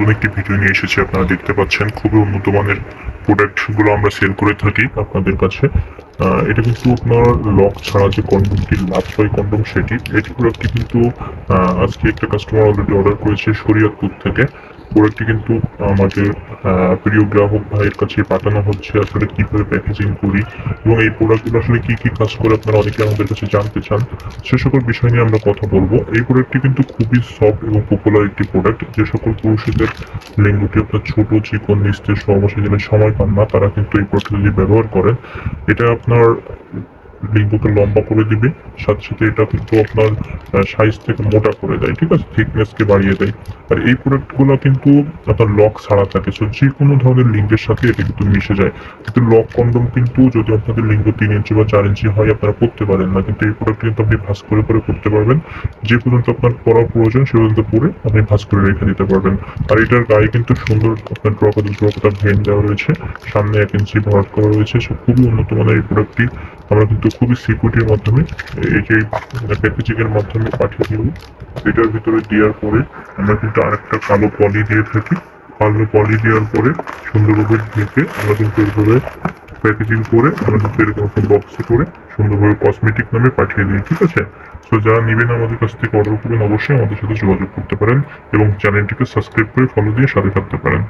নতুন একটি ভিডিও নিয়ে এসেছি। আপনারা দেখতে পাচ্ছেন খুবই উন্নত মানের প্রোডাক্টগুলো আমরা সেল করে থাকি আপনাদের কাছে। এটা কিন্তু আপনার লক ছাড়া যে কন্ডমটি লাভ হয় কন্ডম সেটি, এটি প্রোডাক্টটি কিন্তু আজকে একটা কাস্টমার অলরেডি অর্ডার করেছে শরীয়তপুর থেকে। প্রোডাক্টটি কিন্তু আমাদের প্রিয় গ্রাহক ভাইয়ের কাছে পাঠানো হচ্ছে আসলে কীভাবে প্যাকেজিং করি এবং এই প্রোডাক্টগুলো আসলে কি কি কাজ করে আপনারা অনেকে আমাদের কাছে জানতে চান। সে সকল বিষয় নিয়ে আমরা কথা বলব। এই প্রোডাক্টটি কিন্তু খুবই সফট এবং পপুলার একটি প্রোডাক্ট যে সকল পুরুষদের লিঙ্গটি আপনার ছোট, চিকন, নিস্তেজ সমস্যা যেন সময় পান না, তারা কিন্তু এই প্রোডাক্টটি ব্যবহার করেন, এটা আপনার লিঙ্গকে লম্বা করে দিবে। সাথে সাথে এটা কিন্তু আপনার সাইজ থেকে মোটা করে দেয়, ঠিক আছে? থিকনেসকে বাড়িয়ে দেয়। আর এই প্রোডাক্টগুলো কিন্তু আপনার লক ছাড়া থাকে। সো যে কোনো ধরনের লিঙ্গের সাথে এটা কিন্তু মিশে যায়। কিন্তু লক কন্ডম কিন্তু যদি আপনাদের লিঙ্গ তিন ইঞ্চি বা চার ইঞ্চি হয়, আপনারা পড়তে পারেন না। কিন্তু এই প্রোডাক্ট কিন্তু আপনি ভাঁজ করে করে করতে পারবেন। যে পর্যন্ত আপনার পড়া প্রয়োজন, সে পর্যন্ত পরে আপনি ভাঁজ করে রেখে দিতে পারবেন। আর এটার গায়ে কিন্তু সুন্দর আপনার ড্রপাতা ড্রপাতা ভেন দেওয়া রয়েছে। সামনে এক ইঞ্চি ভরাট করা রয়েছে। সো খুবই উন্নত মানের এই প্রোডাক্টটি আমরা কিন্তু খুবই সিকিউরিটির মাধ্যমে এই যে প্যাকেজিং এর মাধ্যমে পাঠিয়ে দিব এটার ভিতরে দেওয়ার পরে আমরা কিন্তু আরেকটা কালো পলি দিয়ে থাকি। কালো পলি দেওয়ার পরে সুন্দরভাবে ঢেকে আমরা কিন্তু এইভাবে প্যাকেজিং করে আমরা কিন্তু এরকম একটা বক্সে করে সুন্দরভাবে কসমেটিক নামে পাঠিয়ে দিই, ঠিক আছে? তো যারা নেবেন আমাদের কাছ থেকে অর্ডার করবেন, অবশ্যই আমাদের সাথে যোগাযোগ করতে পারেন এবং চ্যানেলটিকে সাবস্ক্রাইব করে ফলো দিয়ে সাথে থাকতে পারেন।